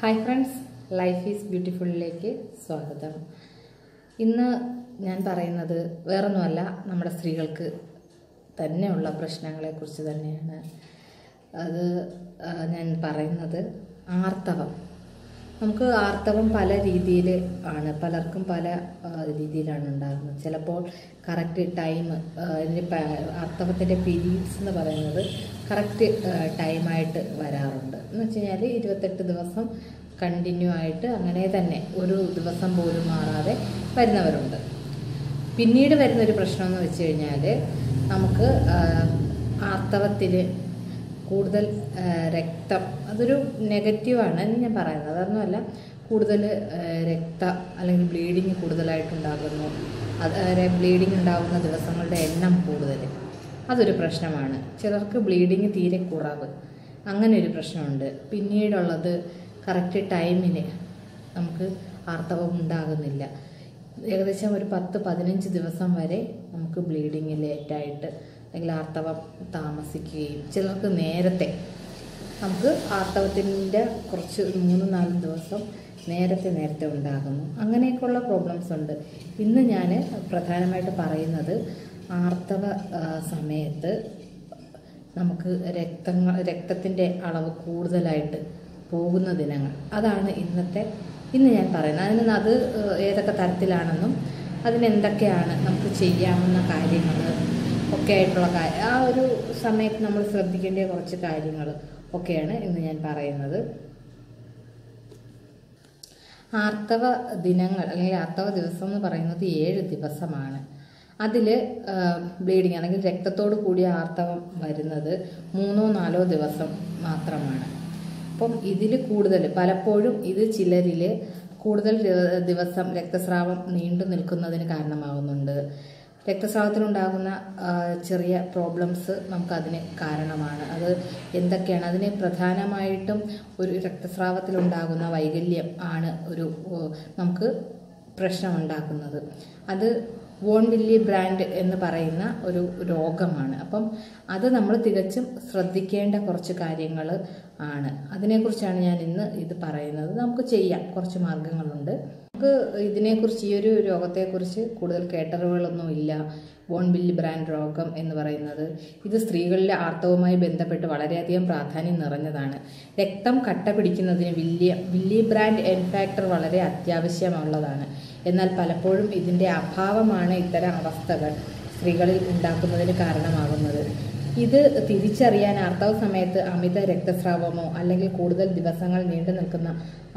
Hi friends life is ബ്യൂട്ടിഫുള്ളിലേക്ക് സ്വാഗതം. ഇന്ന് ഞാൻ പറയുന്നത് വേറൊന്നുമല്ല നമ്മുടെ സ്ത്രീകൾക്ക് തന്നെയുള്ള പ്രശ്നങ്ങളെക്കുറിച്ച് തന്നെയാണ്. അത് ഞാൻ പറയുന്നത് ആർത്തവം. നമുക്ക് ആർത്തവം പല രീതിയിൽ ആണ്. പലർക്കും പല രീതിയിലാണ് ഉണ്ടാകുന്നത്. ചിലപ്പോൾ കറക്റ്റ് ടൈം ഇതിന്റെ ആർത്തവത്തിന്റെ പീരീഡ്സ് എന്ന് പറയുന്നത് കറക്റ്റ് ടൈമായിട്ട് വരാറുണ്ട്. എന്ന് വെച്ച് കഴിഞ്ഞാൽ ഇരുപത്തെട്ട് ദിവസം കണ്ടിന്യൂ ആയിട്ട് അങ്ങനെ തന്നെ ഒരു ദിവസം പോലും മാറാതെ വരുന്നവരുണ്ട്. പിന്നീട് വരുന്നൊരു പ്രശ്നം എന്ന് വെച്ച് കഴിഞ്ഞാൽ നമുക്ക് ആർത്തവത്തിൽ കൂടുതൽ രക്തം അതൊരു നെഗറ്റീവാണ് ഞാൻ പറയുന്നത്. അതൊന്നുമല്ല കൂടുതൽ രക്ത അല്ലെങ്കിൽ ബ്ലീഡിങ് കൂടുതലായിട്ടുണ്ടാകുന്നു. അത് ബ്ലീഡിങ് ഉണ്ടാകുന്ന ദിവസങ്ങളുടെ എണ്ണം കൂടുതൽ അതൊരു പ്രശ്നമാണ്. ചിലർക്ക് ബ്ലീഡിങ് തീരെ കുറവ്. അങ്ങനെ ഒരു പ്രശ്നമുണ്ട്. പിന്നീടുള്ളത് കറക്റ്റ് ടൈമിന് നമുക്ക് ആർത്തവം ഉണ്ടാകുന്നില്ല. ഏകദേശം ഒരു പത്ത് പതിനഞ്ച് ദിവസം വരെ നമുക്ക് ബ്ലീഡിങ് ലേറ്റായിട്ട് അല്ലെങ്കിൽ ആർത്തവം താമസിക്കുകയും ചിലർക്ക് നേരത്തെ നമുക്ക് ആർത്തവത്തിന്റെ കുറച്ച് മൂന്ന് നാല് ദിവസം നേരത്തെ നേരത്തെ ഉണ്ടാകുന്നു. അങ്ങനെയൊക്കെയുള്ള പ്രോബ്ലംസ് ഉണ്ട്. ഇന്ന് ഞാൻ പ്രധാനമായിട്ട് പറയുന്നത് ആർത്തവ സമയത്ത് നമുക്ക് രക്തങ്ങൾ രക്തത്തിന്റെ അളവ് കൂടുതലായിട്ട് പോകുന്ന ദിനങ്ങൾ. അതാണ് ഇന്നത്തെ ഇന്ന് ഞാൻ പറയുന്നത്. അതിന് അത് ഏതൊക്കെ തരത്തിലാണെന്നും അതിനെന്തൊക്കെയാണ് നമുക്ക് ചെയ്യാവുന്ന കാര്യങ്ങൾ ഒക്കെ ആയിട്ടുള്ള കാര്യം ആ ഒരു സമയത്ത് നമ്മൾ ശ്രദ്ധിക്കേണ്ട കുറച്ച് കാര്യങ്ങൾ ഒക്കെയാണ് ഇന്ന് ഞാൻ പറയുന്നത്. ആർത്തവ ദിനങ്ങൾ അല്ലെങ്കിൽ ആർത്തവ ദിവസം എന്ന് പറയുന്നത് ഏഴ് ദിവസമാണ്. അതിൽ ബ്ലീഡിങ് അല്ലെങ്കിൽ രക്തത്തോട് കൂടിയ ആർത്തവം വരുന്നത് മൂന്നോ നാലോ ദിവസം മാത്രമാണ്. അപ്പം ഇതിൽ കൂടുതൽ പലപ്പോഴും ഇത് ചിലരിൽ കൂടുതൽ ദിവസം രക്തസ്രാവം നീണ്ടു നിൽക്കുന്നതിന് കാരണമാകുന്നുണ്ട് രക്തസ്രാവത്തിനുണ്ടാകുന്ന ചെറിയ പ്രോബ്ലംസ് നമുക്കതിന് കാരണമാണ്. അത് എന്തൊക്കെയാണ്? അതിന് പ്രധാനമായിട്ടും ഒരു രക്തസ്രാവത്തിലുണ്ടാകുന്ന വൈകല്യം ആണ് ഒരു നമുക്ക് പ്രശ്നമുണ്ടാക്കുന്നത്. അത് വോൺ വില്ലി ബ്രാൻഡ് എന്ന് പറയുന്ന ഒരു രോഗമാണ്. അപ്പം അത് നമ്മൾ തികച്ചും ശ്രദ്ധിക്കേണ്ട കുറച്ച് കാര്യങ്ങൾ ആണ്. അതിനെക്കുറിച്ചാണ് ഞാൻ ഇന്ന് ഇത് പറയുന്നത്. നമുക്ക് ചെയ്യാം. കുറച്ച് മാർഗങ്ങളുണ്ട്. നമുക്ക് ഇതിനെക്കുറിച്ച് ഈ ഒരു രോഗത്തെക്കുറിച്ച് കൂടുതൽ കേട്ടറിവുകളൊന്നും ഇല്ല. വോൺ ബില്ലി ബ്രാൻഡ് രോഗം എന്ന് പറയുന്നത്. ഇത് സ്ത്രീകളിലെ ആർത്തവുമായി ബന്ധപ്പെട്ട് വളരെയധികം പ്രാധാന്യം നിറഞ്ഞതാണ്. രക്തം കട്ട പിടിക്കുന്നതിന് വില്യ വില്ലി ബ്രാൻഡ് എൻഫാക്ടർ വളരെ അത്യാവശ്യമുള്ളതാണ്. എന്നാൽ പലപ്പോഴും ഇതിന്റെ അഭാവമാണ് ഇത്തരം അവസ്ഥകൾ സ്ത്രീകളിൽ ഉണ്ടാക്കുന്നതിന് കാരണമാകുന്നത്. ഇത് തിരിച്ചറിയാൻ ആർത്തവ സമയത്ത് അമിത രക്തസ്രാവമോ അല്ലെങ്കിൽ കൂടുതൽ ദിവസങ്ങൾ നീണ്ടു നിൽക്കുന്ന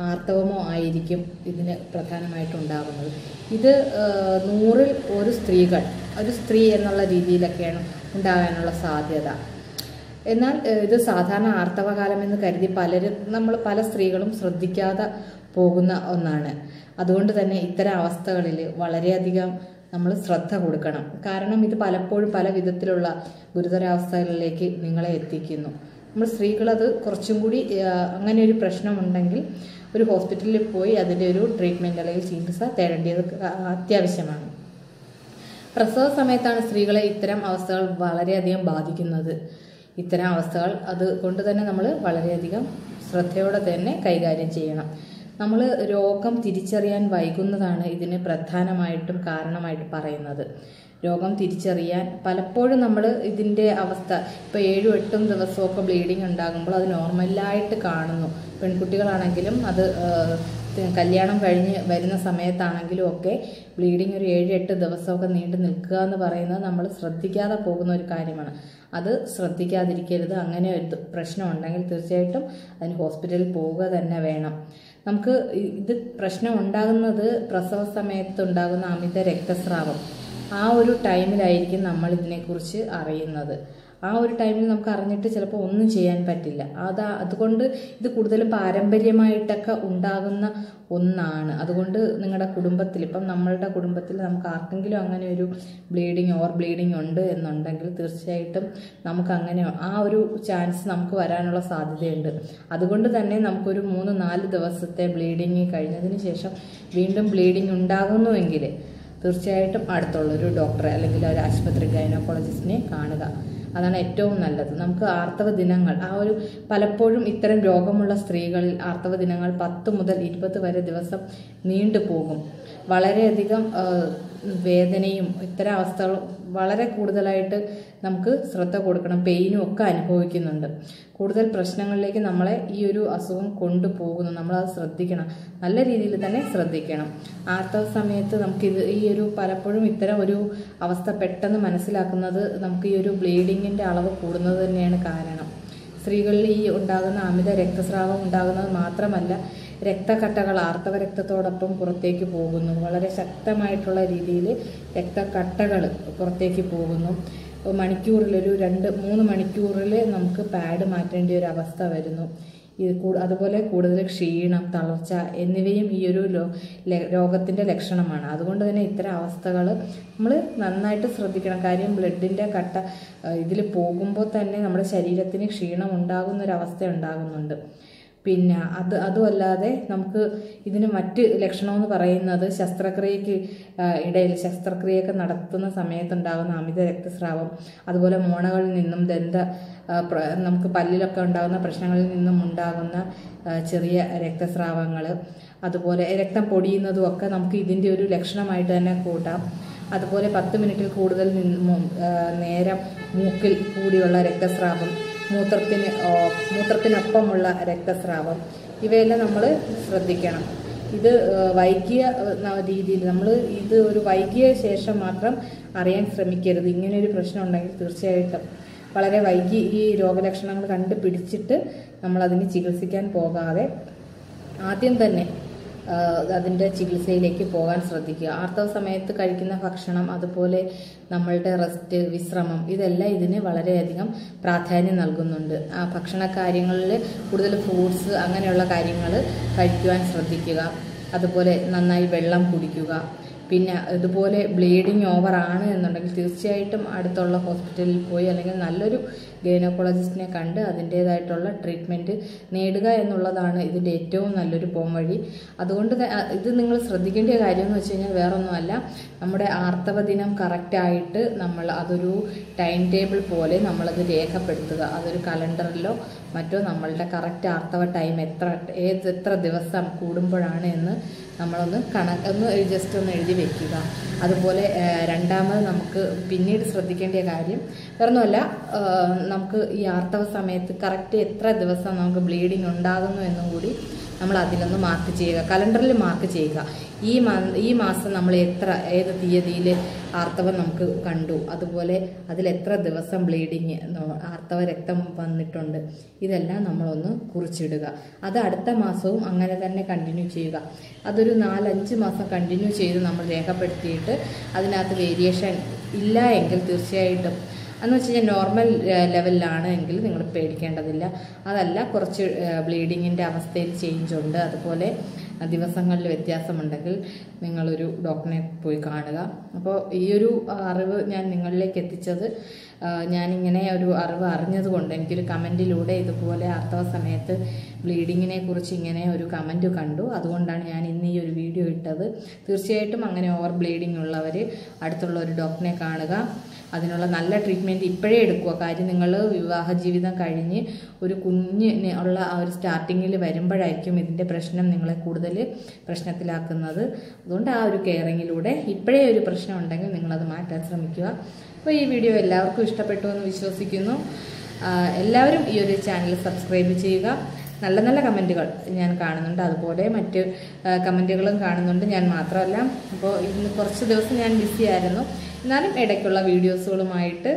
ആർത്തവമോ ആയിരിക്കും ഇതിന് പ്രധാനമായിട്ടുണ്ടാകുന്നത്. ഇത് നൂറിൽ ഒരു സ്ത്രീകൾ ഒരു സ്ത്രീ എന്നുള്ള രീതിയിലൊക്കെയാണ് ഉണ്ടാകാനുള്ള സാധ്യത. എന്നാൽ ഇത് സാധാരണ ആർത്തവകാലം എന്ന് കരുതി പലരും നമ്മൾ പല സ്ത്രീകളും ശ്രദ്ധിക്കാതെ പോകുന്ന ഒന്നാണ്. അതുകൊണ്ട് തന്നെ ഇത്തരം അവസ്ഥകളിൽ വളരെയധികം നമ്മൾ ശ്രദ്ധ കൊടുക്കണം. കാരണം ഇത് പലപ്പോഴും പല വിധത്തിലുള്ള ഗുരുതരാവസ്ഥകളിലേക്ക് നിങ്ങളെ എത്തിക്കുന്നു. നമ്മൾ സ്ത്രീകളത് കുറച്ചും കൂടി അങ്ങനെ ഒരു പ്രശ്നമുണ്ടെങ്കിൽ ഒരു ഹോസ്പിറ്റലിൽ പോയി അതിന്റെ ഒരു ട്രീറ്റ്മെന്റ് അല്ലെങ്കിൽ ചികിത്സ തേടേണ്ടത് അത്യാവശ്യമാണ്. പ്രസവ സമയത്താണ് സ്ത്രീകളെ ഇത്തരം അവസ്ഥകൾ വളരെയധികം ബാധിക്കുന്നത്. ഇത്തരം അവസ്ഥകൾ അതുകൊണ്ട് തന്നെ നമ്മൾ വളരെയധികം ശ്രദ്ധയോടെ തന്നെ കൈകാര്യം ചെയ്യണം. നമ്മൾ രോഗം തിരിച്ചറിയാൻ വൈകുന്നതാണ് ഇതിന് പ്രധാനമായിട്ടും കാരണമായിട്ട് പറയുന്നത്. രോഗം തിരിച്ചറിയാൻ പലപ്പോഴും നമ്മൾ ഇതിന്റെ അവസ്ഥ ഇപ്പോൾ ഏഴും എട്ടും ദിവസമൊക്കെ ബ്ലീഡിങ് ഉണ്ടാകുമ്പോൾ അത് നോർമലായിട്ട് കാണുന്നു. പെൺകുട്ടികളാണെങ്കിലും അത് കല്യാണം കഴിഞ്ഞ് വരുന്ന സമയത്താണെങ്കിലും ഒക്കെ ബ്ലീഡിങ് ഒരു ഏഴ് എട്ട് ദിവസമൊക്കെ നീണ്ടു നിൽക്കുക എന്ന് പറയുന്നത് നമ്മൾ ശ്രദ്ധിക്കാതെ പോകുന്ന ഒരു കാര്യമാണ്. അത് ശ്രദ്ധിക്കാതിരിക്കരുത്. അങ്ങനെ ഒരു പ്രശ്നമുണ്ടെങ്കിൽ തീർച്ചയായിട്ടും അതിന് ഹോസ്പിറ്റലിൽ പോവുക തന്നെ വേണം. നമുക്ക് ഇത് പ്രശ്നം ഉണ്ടാകുന്നത് പ്രസവ സമയത്ത് ഉണ്ടാകുന്ന അമിത രക്തസ്രാവം. ആ ഒരു ടൈമിലായിരിക്കും നമ്മൾ ഇതിനെക്കുറിച്ച് അറിയുന്നത്. ആ ഒരു ടൈമിൽ നമുക്ക് അറിഞ്ഞിട്ട് ചിലപ്പോൾ ഒന്നും ചെയ്യാൻ പറ്റില്ല. അതാ അതുകൊണ്ട് ഇത് കൂടുതലും പാരമ്പര്യമായിട്ടൊക്കെ ഉണ്ടാകുന്ന ഒന്നാണ്. അതുകൊണ്ട് നിങ്ങളുടെ കുടുംബത്തിൽ ഇപ്പം നമ്മളുടെ കുടുംബത്തിൽ നമുക്ക് ആർക്കെങ്കിലും അങ്ങനെ ഒരു ബ്ലീഡിങ് ഓവർ ബ്ലീഡിങ് ഉണ്ട് എന്നുണ്ടെങ്കിൽ തീർച്ചയായിട്ടും നമുക്ക് അങ്ങനെ ആ ഒരു ചാൻസ് നമുക്ക് വരാനുള്ള സാധ്യതയുണ്ട്. അതുകൊണ്ട് തന്നെ നമുക്കൊരു മൂന്ന് നാല് ദിവസത്തെ ബ്ലീഡിങ് കഴിഞ്ഞതിന് ശേഷം വീണ്ടും ബ്ലീഡിങ് ഉണ്ടാകുന്നുവെങ്കിൽ തീർച്ചയായിട്ടും അടുത്തുള്ളൊരു ഡോക്ടറെ അല്ലെങ്കിൽ ഒരു ആശുപത്രി ഗൈനക്കോളജിസ്റ്റിനെ കാണുക. അതാണ് ഏറ്റവും നല്ലത്. നമുക്ക് ആർത്തവ ദിനങ്ങൾ ആ ഒരു പലപ്പോഴും ഇത്തരം രോഗമുള്ള സ്ത്രീകളിൽ ആർത്തവ ദിനങ്ങൾ പത്ത് മുതൽ ഇരുപത് വരെ ദിവസം നീണ്ടു പോകും വളരെയധികം വേദനയും ഇത്തരം അവസ്ഥകൾ വളരെ കൂടുതലായിട്ട് നമുക്ക് ശ്രദ്ധ കൊടുക്കണം പെയിനും ഒക്കെ അനുഭവിക്കുന്നുണ്ട്. കൂടുതൽ പ്രശ്നങ്ങളിലേക്ക് നമ്മളെ ഈ ഒരു അസുഖം കൊണ്ടുപോകുന്നു. നമ്മളത് ശ്രദ്ധിക്കണം. നല്ല രീതിയിൽ തന്നെ ശ്രദ്ധിക്കണം. ആർത്തവ സമയത്ത് നമുക്കിത് ഈ ഒരു പലപ്പോഴും ഇത്തരം ഒരു അവസ്ഥ പെട്ടെന്ന് മനസ്സിലാക്കുന്നത് നമുക്ക് ഈ ഒരു ബ്ലീഡിങ്ങിന്റെ അളവ് കൂടുന്നത് തന്നെയാണ് കാരണം. സ്ത്രീകളിൽ ഈ ഉണ്ടാകുന്ന അമിത രക്തസ്രാവം ഉണ്ടാകുന്നത് മാത്രമല്ല രക്തക്കട്ടകൾ ആർത്തവ രക്തത്തോടൊപ്പം പുറത്തേക്ക് പോകുന്നു. വളരെ ശക്തമായിട്ടുള്ള രീതിയിൽ രക്തക്കട്ടകൾ പുറത്തേക്ക് പോകുന്നു. മണിക്കൂറിൽ ഒരു രണ്ട് മൂന്ന് മണിക്കൂറിൽ നമുക്ക് പാഡ് മാറ്റേണ്ട ഒരു അവസ്ഥ വരുന്നു. അതുപോലെ കൂടുതൽ ക്ഷീണം തളർച്ച എന്നിവയും ഈ ഒരു രോഗത്തിന്റെ ലക്ഷണമാണ്. അതുകൊണ്ട് തന്നെ ഇത്തരം അവസ്ഥകൾ നമ്മൾ നന്നായിട്ട് ശ്രദ്ധിക്കണം. കാര്യം ബ്ലഡിന്റെ കട്ട ഇതിൽ പോകുമ്പോൾ തന്നെ നമ്മുടെ ശരീരത്തിന് ക്ഷീണം ഉണ്ടാകുന്ന ഒരു അവസ്ഥ ഉണ്ടാകുന്നുണ്ട്. പിന്നെ അത് അതുമല്ലാതെ നമുക്ക് ഇതിന് മറ്റ് ലക്ഷണമെന്ന് പറയുന്നത് ശസ്ത്രക്രിയക്ക് ഇടയിൽ ശസ്ത്രക്രിയയൊക്കെ നടത്തുന്ന സമയത്തുണ്ടാകുന്ന അമിത രക്തസ്രാവം അതുപോലെ മോണകളിൽ നിന്നും ദന്ത നമുക്ക് പല്ലിലൊക്കെ ഉണ്ടാകുന്ന പ്രശ്നങ്ങളിൽ നിന്നും ഉണ്ടാകുന്ന ചെറിയ രക്തസ്രാവങ്ങൾ അതുപോലെ രക്തം പൊടിയുന്നതും ഒക്കെ നമുക്ക് ഇതിന്റെ ഒരു ലക്ഷണമായിട്ട് തന്നെ കൂട്ടാം. അതുപോലെ പത്ത് മിനിറ്റിൽ കൂടുതൽ നേരം മൂക്കിൽ കൂടിയുള്ള രക്തസ്രാവം മൂത്രത്തിന് മൂത്രത്തിനൊപ്പമുള്ള രക്തസ്രാവം. ഇവയെല്ലാം നമ്മൾ ശ്രദ്ധിക്കണം. ഇത് വൈകിയ രീതിയിൽ നമ്മൾ ഇത് ഒരു വൈകിയ ശേഷം മാത്രം അറിയാൻ ശ്രമിക്കരുത്. ഇങ്ങനെ ഒരു പ്രശ്നം ഉണ്ടെങ്കിൽ തീർച്ചയായിട്ടും വളരെ വൈകി ഈ രോഗലക്ഷണങ്ങൾ കണ്ടുപിടിച്ചിട്ട് നമ്മൾ അതിന് ചികിത്സിക്കാൻ പോകാതെ ആദ്യം തന്നെ അതിന്റെ ചികിത്സയിലേക്ക് പോകാൻ ശ്രദ്ധിക്കുക. ആർത്തവ സമയത്ത് കഴിക്കുന്ന ഭക്ഷണം അതുപോലെ നമ്മളുടെ റെസ്റ്റ് വിശ്രമം ഇതെല്ലാം ഇതിന് വളരെയധികം പ്രാധാന്യം നൽകുന്നുണ്ട്. ആ ഭക്ഷണ കാര്യങ്ങളിൽ കൂടുതൽ ഫ്രൂട്ട്സ് അങ്ങനെയുള്ള കാര്യങ്ങൾ കഴിക്കുവാൻ ശ്രദ്ധിക്കുക. അതുപോലെ നന്നായി വെള്ളം കുടിക്കുക. പിന്നെ ഇതുപോലെ ബ്ലീഡിങ് ഓവർ ആണ് എന്നുണ്ടെങ്കിൽ തീർച്ചയായിട്ടും അടുത്തുള്ള ഹോസ്പിറ്റലിൽ പോയി അല്ലെങ്കിൽ നല്ലൊരു ഗൈനക്കോളജിസ്റ്റിനെ കണ്ട് അതിന്റേതായിട്ടുള്ള ട്രീറ്റ്മെന്റ് നേടുക എന്നുള്ളതാണ് ഇതിന്റെ ഏറ്റവും നല്ലൊരു പോംവഴി അതുകൊണ്ട് ഇത് നിങ്ങൾ ശ്രദ്ധിക്കേണ്ട കാര്യം എന്ന് വെച്ച് കഴിഞ്ഞാൽ വേറൊന്നുമല്ല. നമ്മുടെ ആർത്തവ ദിനം കറക്റ്റായിട്ട് നമ്മൾ അതൊരു ടൈം ടേബിൾ പോലെ നമ്മളത് രേഖപ്പെടുത്തുക. അതൊരു കലണ്ടറിലോ മറ്റോ നമ്മളുടെ കറക്റ്റ് ആർത്തവ ടൈം എത്ര ഏത് എത്ര ദിവസം കൂടുമ്പോഴാണ് എന്ന് നമ്മളൊന്ന് കണക്ക് ഒന്ന് ജസ്റ്റ് ഒന്ന് എഴുതി വെക്കുക. അതുപോലെ രണ്ടാമത് നമുക്ക് പിന്നീട് ശ്രദ്ധിക്കേണ്ട കാര്യം വേറൊന്നുമല്ല നമുക്ക് ഈ ആർത്തവ സമയത്ത് കറക്റ്റ് എത്ര ദിവസം നമുക്ക് ബ്ലീഡിങ് ഉണ്ടാകുന്നു എന്നും കൂടി നമ്മൾ അതിലൊന്ന് മാർക്ക് ചെയ്യുക. കലണ്ടറിൽ മാർക്ക് ചെയ്യുക. ഈ ഈ മാസം നമ്മൾ എത്ര ഏത് തീയതിയിൽ ആർത്തവം നമുക്ക് കണ്ടു. അതുപോലെ അതിൽ എത്ര ദിവസം ബ്ലീഡിങ് ആർത്തവ രക്തം വന്നിട്ടുണ്ട്. ഇതെല്ലാം നമ്മളൊന്ന് കുറിച്ചിടുക. അത് അടുത്ത മാസവും അങ്ങനെ തന്നെ കണ്ടിന്യൂ ചെയ്യുക. അതൊരു നാലഞ്ച് മാസം കണ്ടിന്യൂ ചെയ്ത് നമ്മൾ രേഖപ്പെടുത്തിയിട്ട് അതിനകത്ത് വേരിയേഷൻ ഇല്ല എങ്കിൽ തീർച്ചയായിട്ടും എന്ന് വെച്ച് കഴിഞ്ഞാൽ നോർമൽ ലെവലിലാണ് എങ്കിൽ നിങ്ങൾ പേടിക്കേണ്ടതില്ല. അതല്ല കുറച്ച് ബ്ലീഡിങ്ങിന്റെ അവസ്ഥയിൽ ചേഞ്ച് ഉണ്ട്. അതുപോലെ ദിവസങ്ങളിൽ വ്യത്യാസമുണ്ടെങ്കിൽ നിങ്ങളൊരു ഡോക്ടറിനെ പോയി കാണുക. അപ്പോൾ ഈ ഒരു അറിവ് ഞാൻ നിങ്ങളിലേക്ക് എത്തിച്ചത് ഞാനിങ്ങനെ ഒരു അറിവ് അറിഞ്ഞതുകൊണ്ട് എനിക്കൊരു കമന്റിലൂടെ ഇതുപോലെ ആർത്തവ സമയത്ത് ബ്ലീഡിങ്ങിനെ കുറിച്ച് ഇങ്ങനെ ഒരു കമന്റ് കണ്ടു. അതുകൊണ്ടാണ് ഞാൻ ഇന്ന് ഈ ഒരു വീഡിയോ ഇട്ടത്. തീർച്ചയായിട്ടും അങ്ങനെ ഓവർ ബ്ലീഡിംഗ് ഉള്ളവർ അടുത്തുള്ള ഒരു ഡോക്ടറിനെ കാണുക. അതിനുള്ള നല്ല ട്രീറ്റ്മെന്റ് ഇപ്പോഴേ എടുക്കുക കാര്യം നിങ്ങൾ വിവാഹ ജീവിതം കഴിഞ്ഞ് ഒരു കുഞ്ഞിന് ഉള്ള ആ ഒരു സ്റ്റാർട്ടിങ്ങിൽ വരുമ്പോഴായിരിക്കും ഇതിന്റെ പ്രശ്നം നിങ്ങളെ കൂടുതൽ പ്രശ്നത്തിലാക്കുന്നത്. അതുകൊണ്ട് ആ ഒരു കെയറിങ്ങിലൂടെ ഇപ്പോഴേ ഒരു പ്രശ്നം ഉണ്ടെങ്കിൽ നിങ്ങളത് മാറ്റാൻ ശ്രമിക്കുക. അപ്പോൾ ഈ വീഡിയോ എല്ലാവർക്കും ഇഷ്ടപ്പെട്ടു എന്ന് വിശ്വസിക്കുന്നു. എല്ലാവരും ഈ ഒരു ചാനൽ സബ്സ്ക്രൈബ് ചെയ്യുക. നല്ല നല്ല കമന്റുകൾ ഞാൻ കാണുന്നുണ്ട്. അതുപോലെ മറ്റ് കമന്റുകളും കാണുന്നുണ്ട്. ഞാൻ മാത്രമല്ല അപ്പോൾ ഇന്ന് കുറച്ച് ദിവസം ഞാൻ ബിസി ആയിരുന്നു. എന്നാലും ഇടയ്ക്കുള്ള വീഡിയോസുകളുമായിട്ട്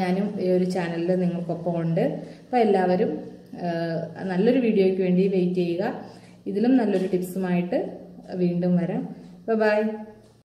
ഞാനും ഈ ഒരു ചാനലിൽ നിങ്ങൾക്കൊപ്പം ഉണ്ട്. അപ്പോൾ എല്ലാവരും നല്ലൊരു വീഡിയോയ്ക്ക് വേണ്ടി വെയിറ്റ് ചെയ്യുക. ഇതിലും നല്ലൊരു ടിപ്സുമായിട്ട് വീണ്ടും വരാം. ബൈ